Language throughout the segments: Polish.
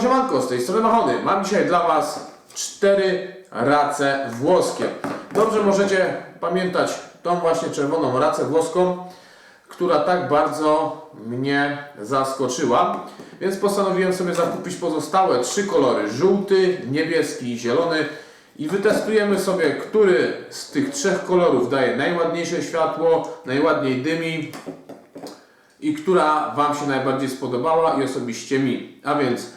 Siemanko, siemanko, z tej strony Machony. Mam dzisiaj dla Was cztery race włoskie. Dobrze możecie pamiętać tą właśnie czerwoną racę włoską, która tak bardzo mnie zaskoczyła. Więc postanowiłem sobie zakupić pozostałe trzy kolory, żółty, niebieski i zielony. I wytestujemy sobie, który z tych trzech kolorów daje najładniejsze światło, najładniej dymi, i która Wam się najbardziej spodobała i osobiście mi. A więc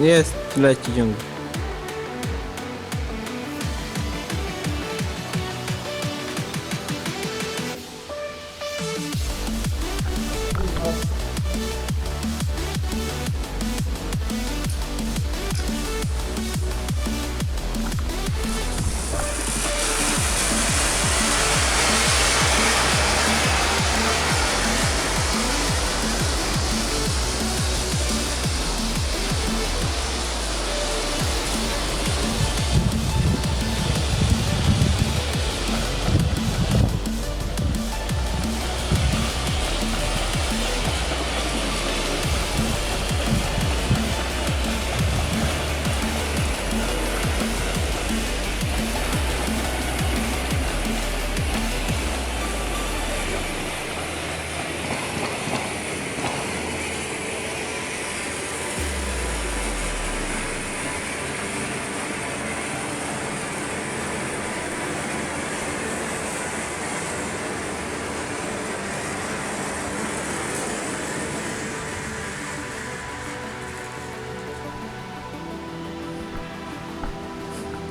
Jest, leci ciągle.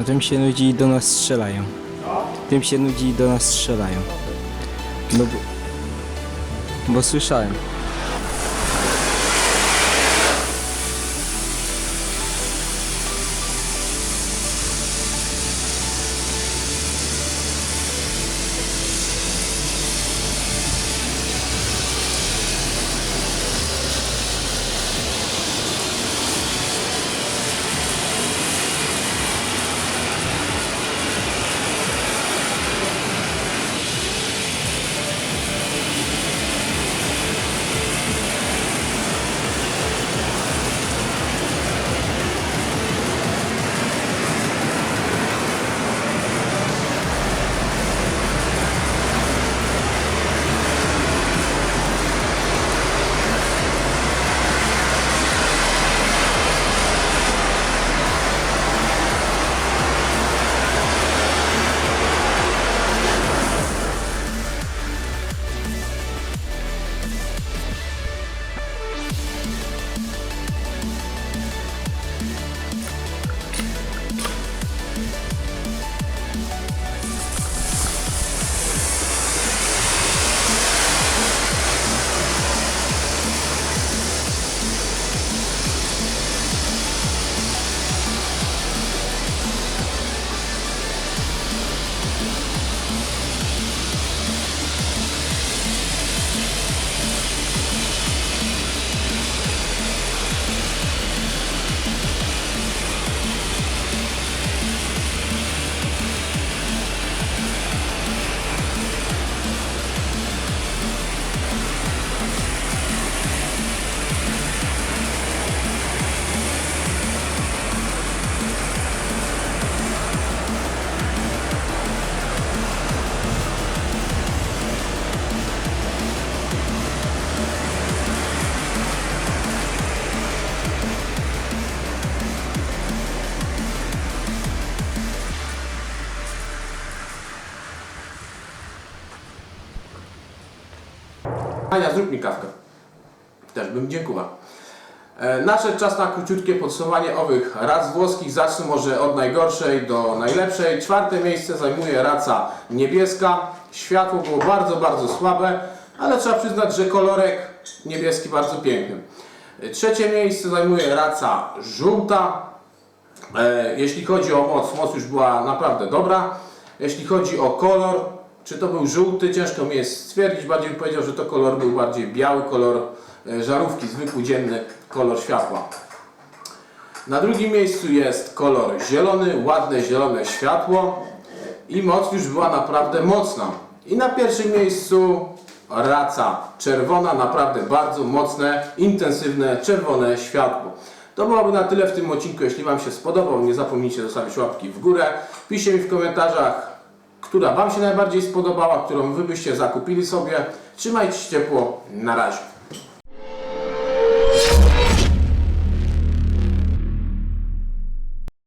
A tym się nudzi i do nas strzelają. Tym się nudzi i do nas strzelają. No bo... Bo słyszałem. Ania, zrób mi kawkę. Też bym dziękował. E, Nadszedł czas na króciutkie podsumowanie owych rac włoskich. Zacznę może od najgorszej do najlepszej. Czwarte miejsce zajmuje raca niebieska. Światło było bardzo, bardzo słabe, ale trzeba przyznać, że kolorek niebieski bardzo piękny. E, Trzecie miejsce zajmuje raca żółta. E, Jeśli chodzi o moc, moc już była naprawdę dobra. Jeśli chodzi o kolor, czy to był żółty, ciężko mi jest stwierdzić. Bardziej bym powiedział, że to kolor był bardziej biały, kolor e, żarówki, zwykły dzienny kolor światła. Na drugim miejscu jest kolor zielony, ładne zielone światło i moc już była naprawdę mocna. I na pierwszym miejscu raca czerwona, naprawdę bardzo mocne, intensywne, czerwone światło. To byłoby na tyle w tym odcinku. Jeśli Wam się spodobał, nie zapomnijcie zostawić łapki w górę. Piszcie mi w komentarzach, która Wam się najbardziej spodobała, którą Wy byście zakupili sobie. Trzymajcie się ciepło. Na razie.